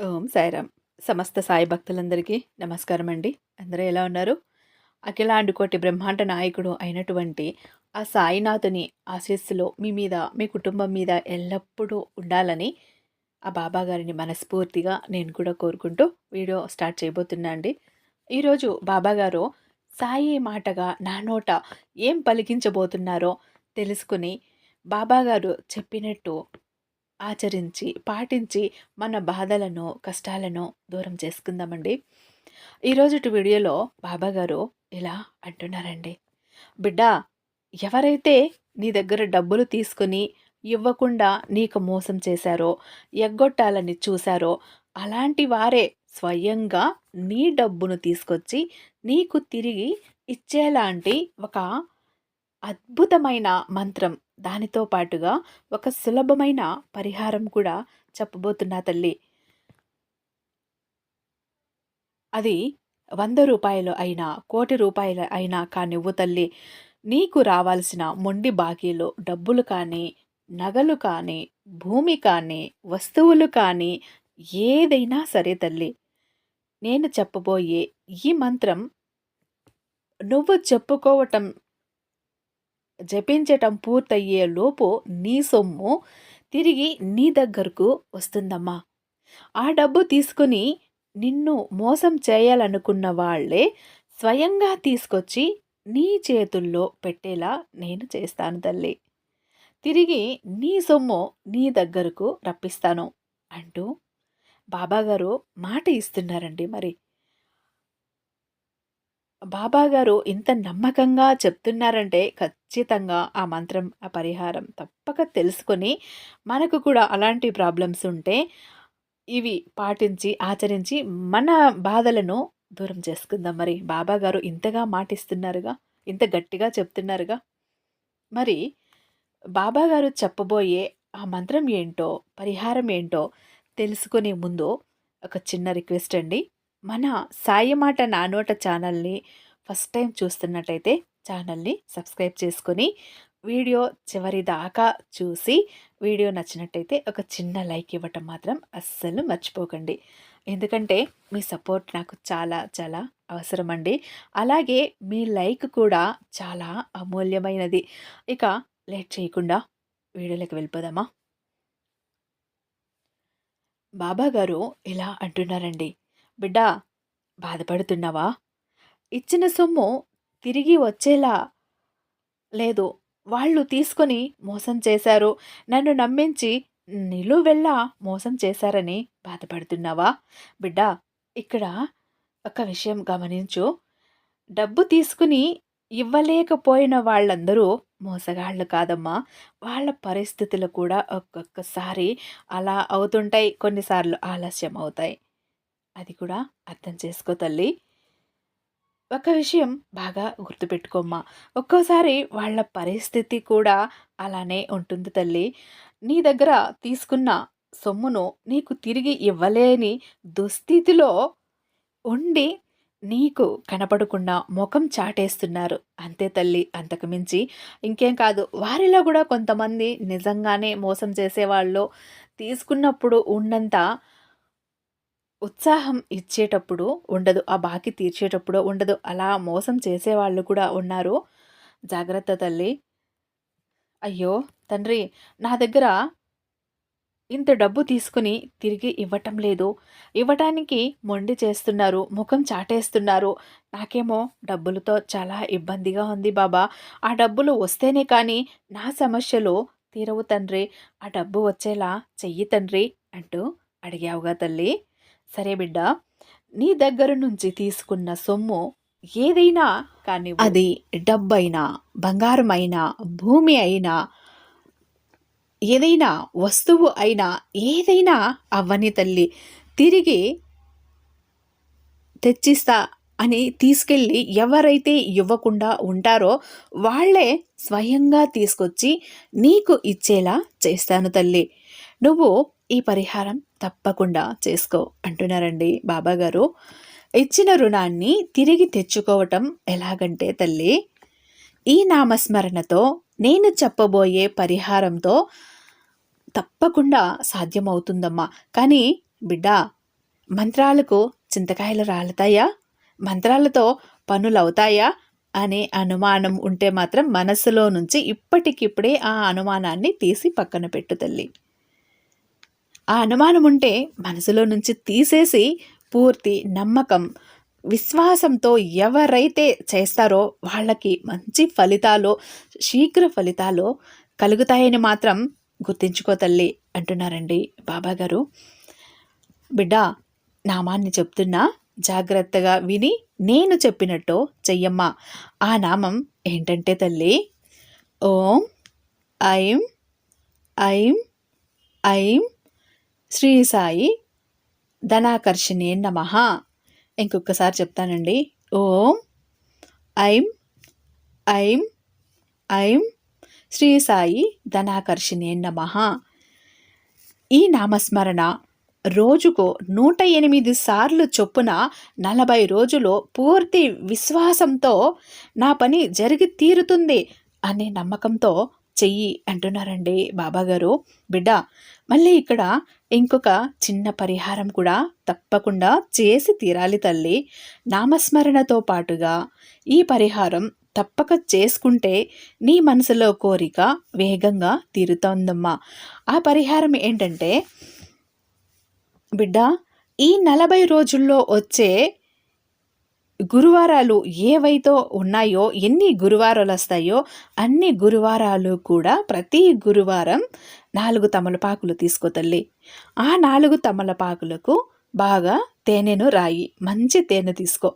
ఓం సాయిరామ్. సమస్త సాయి భక్తులందరికీ నమస్కారం అండి అందరూ ఎలా ఉన్నారు? అఖిలాండుకోటి బ్రహ్మాండ నాయకుడు అయినటువంటి ఆ సాయినాథుని ఆశీస్సులో మీ మీద మీ కుటుంబం మీద ఎల్లప్పుడూ ఉండాలని ఆ బాబా గారిని మనస్ఫూర్తిగా నేను కూడా కోరుకుంటూ వీడియో స్టార్ట్ చేయబోతున్నా అండి. ఈరోజు బాబాగారు సాయి మాటగా నా నోట ఏం పలికించబోతున్నారో తెలుసుకుని బాబాగారు చెప్పినట్టు ఆచరించి పాటించి మన బాధలను కష్టాలను దూరం చేసుకుందామండి. ఈరోజుటి వీడియోలో బాబాగారు ఇలా అంటున్నారండి. బిడ్డ ఎవరైతే నీ దగ్గర డబ్బులు తీసుకుని ఇవ్వకుండా నీకు మోసం చేశారో ఎగ్గొట్టాలని చూశారో అలాంటి వారే స్వయంగా నీ డబ్బును తీసుకొచ్చి నీకు తిరిగి ఇచ్చేలాంటి ఒక అద్భుతమైన మంత్రం దానితో పాటుగా ఒక సులభమైన పరిహారం కూడా చెప్పబోతున్నా తల్లి. అది వంద రూపాయలు అయినా కోటి రూపాయలు అయినా కానివ్వు తల్లి. నీకు రావాల్సిన మొండి బాకీలు డబ్బులు కానీ నగలు కానీ భూమి కానీ వస్తువులు కానీ ఏదైనా సరే తల్లి. నేను చెప్పబోయే ఈ మంత్రం నువ్వు చెప్పుకోవటం జపించటం పూర్తయ్యే లోపు నీ సొమ్ము తిరిగి నీ దగ్గరకు వస్తుందమ్మా. ఆ డబ్బు తీసుకుని నిన్ను మోసం చేయాలనుకున్న వాళ్ళే స్వయంగా తీసుకొచ్చి నీ చేతుల్లో పెట్టేలా నేను చేస్తాను తల్లి. తిరిగి నీ సొమ్ము నీ దగ్గరకు రప్పిస్తాను అంటూ బాబాగారు మాట ఇస్తున్నారండి మరి. బాబాగారు ఇంత నమ్మకంగా చెప్తున్నారంటే ఖచ్చితంగా ఆ మంత్రం ఆ పరిహారం తప్పక తెలుసుకొని మనకు కూడా అలాంటి ప్రాబ్లమ్స్ ఉంటే ఇవి పాటించి ఆచరించి మన బాధలను దూరం చేసుకుందాం మరి. బాబాగారు ఇంతగా మాటిస్తున్నారుగా ఇంత గట్టిగా చెప్తున్నారుగా. మరి బాబాగారు చెప్పబోయే ఆ మంత్రం ఏంటో పరిహారం ఏంటో తెలుసుకునే ముందు ఒక చిన్న రిక్వెస్ట్ అండి. మన సాయమాట నానోట ఛానల్ని ఫస్ట్ టైం చూస్తున్నట్టయితే ఛానల్ని సబ్స్క్రైబ్ చేసుకొని వీడియో చివరి దాకా చూసి వీడియో నచ్చినట్టయితే ఒక చిన్న లైక్ ఇవ్వటం మాత్రం అస్సలు మర్చిపోకండి. ఎందుకంటే మీ సపోర్ట్ నాకు చాలా చాలా అవసరం అండి అలాగే మీ లైక్ కూడా చాలా అమూల్యమైనది. ఇక లేట్ చేయకుండా వీడియోలోకి వెళ్ళిపోదామా? బాబా గారు ఇలా అంటున్నారండి. బిడ్డా బాధపడుతున్నావా? ఇచ్చిన సొమ్ము తిరిగి వచ్చేలా లేదు. వాళ్ళు తీసుకొని మోసం చేశారు. నన్ను నమ్మించి నిలువెల్లా మోసం చేశారని బాధపడుతున్నావా? బిడ్డా ఇక్కడ ఒక విషయం గమనించు. డబ్బు తీసుకుని ఇవ్వలేకపోయిన వాళ్ళందరూ మోసగాళ్ళు కాదమ్మా. వాళ్ళ పరిస్థితులు కూడా ఒక్కొక్కసారి అలా అవుతుంటాయి. కొన్నిసార్లు ఆలస్యం అవుతాయి. అది కూడా అర్థం చేసుకో తల్లి. ఒక విషయం బాగా గుర్తుపెట్టుకోమ్మా. ఒక్కోసారి వాళ్ళ పరిస్థితి కూడా అలానే ఉంటుంది తల్లి. నీ దగ్గర తీసుకున్న సొమ్మును నీకు తిరిగి ఇవ్వలేని దుస్థితిలో ఉండి నీకు కనపడకుండా ముఖం చాటేస్తున్నారు. అంతే తల్లి అంతకు మించి ఇంకేం కాదు. వారిలో కూడా కొంతమంది నిజంగానే మోసం చేసేవాళ్ళు తీసుకున్నప్పుడు ఉన్నంత ఉత్సాహం ఇచ్చేటప్పుడు ఉండదు ఆ బాకీ తీర్చేటప్పుడు ఉండదు. అలా మోసం చేసేవాళ్ళు కూడా ఉన్నారు. జాగ్రత్త తల్లి. అయ్యో తండ్రి నా దగ్గర ఇంత డబ్బు తీసుకుని తిరిగి ఇవ్వటం లేదు. ఇవ్వటానికి మొండి చేస్తున్నారు ముఖం చాటేస్తున్నారు. నాకేమో డబ్బులతో చాలా ఇబ్బందిగా ఉంది బాబా. ఆ డబ్బులు వస్తేనే కానీ నా సమస్యలు తీరవు తండ్రి. ఆ డబ్బు వచ్చేలా చెయ్యి తండ్రి అంటూ అడిగావుగా తల్లి. సరే బిడ్డ నీ దగ్గర నుంచి తీసుకున్న సొమ్ము ఏదైనా కానీ అది డబ్బైనా బంగారమైనా భూమి అయినా ఏదైనా వస్తువు అయినా ఏదైనా అవ్వని తల్లి తిరిగి తెచ్చిస్తా అని తీసుకెళ్ళి ఎవరైతే ఇవ్వకుండా ఉంటారో వాళ్ళే స్వయంగా తీసుకొచ్చి నీకు ఇచ్చేలా చేస్తాను తల్లి. నువ్వు ఈ పరిహారం తప్పకుండా చేసుకో అంటున్నారండి బాబాగారు. ఇచ్చిన రుణాన్ని తిరిగి తెచ్చుకోవటం ఎలాగంటే తల్లి ఈ నామస్మరణతో నేను చెప్పబోయే పరిహారంతో తప్పకుండా సాధ్యమవుతుందమ్మా. కానీ బిడ్డ మంత్రాలకు చింతకాయలు రాలుతాయా? మంత్రాలతో పనులవుతాయా? అనే అనుమానం ఉంటే మాత్రం మనసులో నుంచి ఇప్పటికిప్పుడే ఆ అనుమానాన్ని తీసి పక్కన పెట్టు తల్లి. ఆ అనుమానం ఉంటే మనసులో నుంచి తీసేసి పూర్తి నమ్మకం విశ్వాసంతో ఎవరైతే చేస్తారో వాళ్ళకి మంచి ఫలితాలు శీఘ్ర ఫలితాలు కలుగుతాయని మాత్రం గుర్తించుకో తల్లి అంటున్నారండి బాబాగారు బిడ్డ నామాన్ని చెప్తున్నా జాగ్రత్తగా విని నేను చెప్పినట్టు చెయ్యమ్మా. ఆ నామం ఏంటంటే తల్లి ఓం ఐం ఐం ఐం శ్రీ సాయి ధనాకర్షిణే నమ. ఇంకొకసారి చెప్తానండి. ఓం ఐం ఐం ఐం శ్రీ సాయి ధనాకర్షిణే నమ. ఈ నామస్మరణ రోజుకు నూట ఎనిమిది సార్లు చొప్పున నలభై రోజులు పూర్తి విశ్వాసంతో నా పని జరిగి తీరుతుంది అనే నమ్మకంతో చెయ్యి అంటున్నారండి బాబాగారు. బిడ్డ మళ్ళీ ఇక్కడ ఇంకొక చిన్న పరిహారం కూడా తప్పకుండా చేసి తీరాలి తల్లి. నామస్మరణతో పాటుగా ఈ పరిహారం తప్పక చేసుకుంటే నీ మనసులో కోరిక వేగంగా తీరుతోందమ్మా. ఆ పరిహారం ఏంటంటే బిడ్డ ఈ నలభై రోజుల్లో వచ్చే గురువారాలు ఏవైతే ఉన్నాయో ఎన్ని గురువారాలు వస్తాయో అన్ని గురువారాలు కూడా ప్రతి గురువారం నాలుగు తమలపాకులు తీసుకో తల్లి. ఆ నాలుగు తమలపాకులకు బాగా తేనెను రాయి. మంచి తేనె తీసుకో.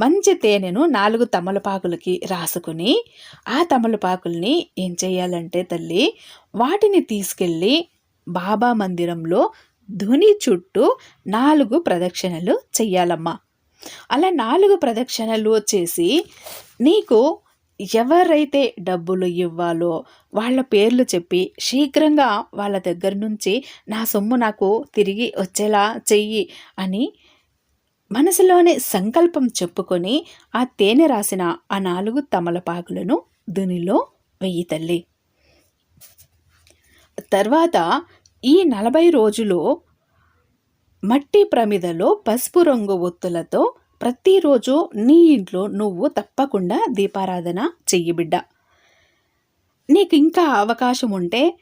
మంచి తేనెను నాలుగు తమలపాకులకి రాసుకుని ఆ తమలపాకుల్ని ఏం చేయాలంటే తల్లి వాటిని తీసుకెళ్ళి బాబా మందిరంలో ధుని చుట్టూ నాలుగు ప్రదక్షిణలు చెయ్యాలమ్మా. అలా నాలుగు ప్రదక్షిణలు చేసి నీకు ఎవరైతే డబ్బులు ఇవ్వాలో వాళ్ళ పేర్లు చెప్పి శీఘ్రంగా వాళ్ళ దగ్గర నుంచి నా సొమ్ము నాకు తిరిగి వచ్చేలా చెయ్యి అని మనసులోనే సంకల్పం చెప్పుకొని ఆ తేనె రాసిన ఆ నాలుగు తమలపాకులను దునిలో వెయ్యి తల్లి. తర్వాత ఈ నలభై రోజులు మట్టి ప్రమిదలో పసుపు రంగు ఒత్తులతో ప్రతిరోజు నీ ఇంట్లో నువ్వు తప్పకుండా దీపారాధన చెయ్యి బిడ్డ. నీకు ఇంకా అవకాశం ఉంటే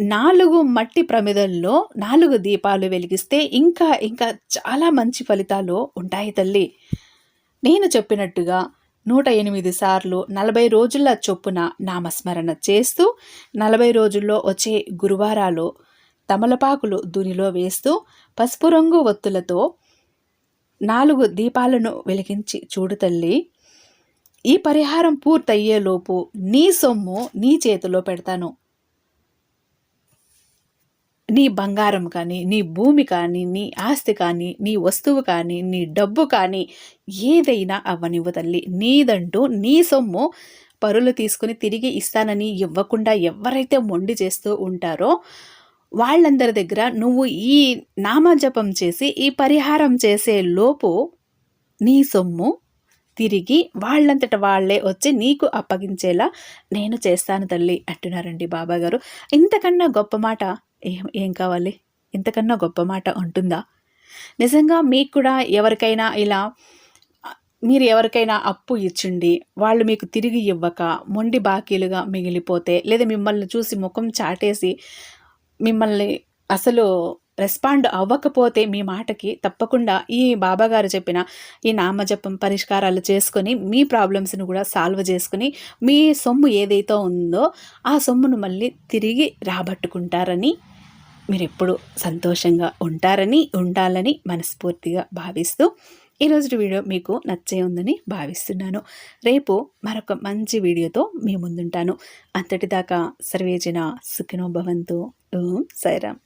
నాలుగు మట్టి ప్రమిదల్లో నాలుగు దీపాలు వెలిగిస్తే ఇంకా ఇంకా చాలా మంచి ఫలితాలు ఉంటాయి తల్లి. నేను చెప్పినట్టుగా నూట ఎనిమిది సార్లు నలభై రోజుల చొప్పున నామస్మరణ చేస్తూ నలభై రోజుల్లో వచ్చే గురువారాలు తమలపాకులు దునిలో వేస్తూ పసుపు రంగు ఒత్తులతో నాలుగు దీపాలను వెలిగించి చూడు తల్లి. ఈ పరిహారం పూర్తయ్యేలోపు నీ సొమ్ము నీ చేతిలో పెడతాను. నీ బంగారం కానీ నీ భూమి కానీ నీ ఆస్తి కానీ నీ వస్తువు కానీ నీ డబ్బు కానీ ఏదైనా అవ్వనివ్వు తల్లి. నీదంటూ నీ సొమ్ము పరులు తీసుకుని తిరిగి ఇస్తానని ఇవ్వకుండా ఎవరైతే మొండి చేస్తూ ఉంటారో వాళ్ళందరి దగ్గర నువ్వు ఈ నామజపం చేసి ఈ పరిహారం చేసే లోపు నీ సొమ్ము తిరిగి వాళ్ళంతట వాళ్ళే వచ్చి నీకు అప్పగించేలా నేను చేస్తాను తల్లి అంటున్నారండి బాబాగారు. ఇంతకన్నా గొప్ప మాట ఏం ఏం కావాలి? ఇంతకన్నా గొప్ప మాట ఉంటుందా? నిజంగా మీకు కూడా ఎవరికైనా ఇలా మీరు ఎవరికైనా అప్పు ఇచ్చిండి వాళ్ళు మీకు తిరిగి ఇవ్వక మొండి బాకీలుగా మిగిలిపోతే లేదా మిమ్మల్ని చూసి ముఖం చాటేసి మిమ్మల్ని అసలు రెస్పాండ్ అవ్వకపోతే మీ మాటకి తప్పకుండా ఈ బాబాగారు చెప్పిన ఈ నామజపం పరిష్కారాలు చేసుకొని మీ ప్రాబ్లమ్స్ని కూడా సాల్వ్ చేసుకుని మీ సొమ్ము ఏదైతే ఉందో ఆ సొమ్మును మళ్ళీ తిరిగి రాబట్టుకుంటారని మీరు ఎప్పుడు సంతోషంగా ఉంటారని ఉండాలని మనస్ఫూర్తిగా భావిస్తూ ఈరోజు వీడియో మీకు నచ్చే ఉందని భావిస్తున్నాను. రేపు మరొక మంచి వీడియోతో మీ ముందుంటాను. అంతటిదాకా సర్వేజన సుఖినో భవంతు. ఓం సాయిరామ్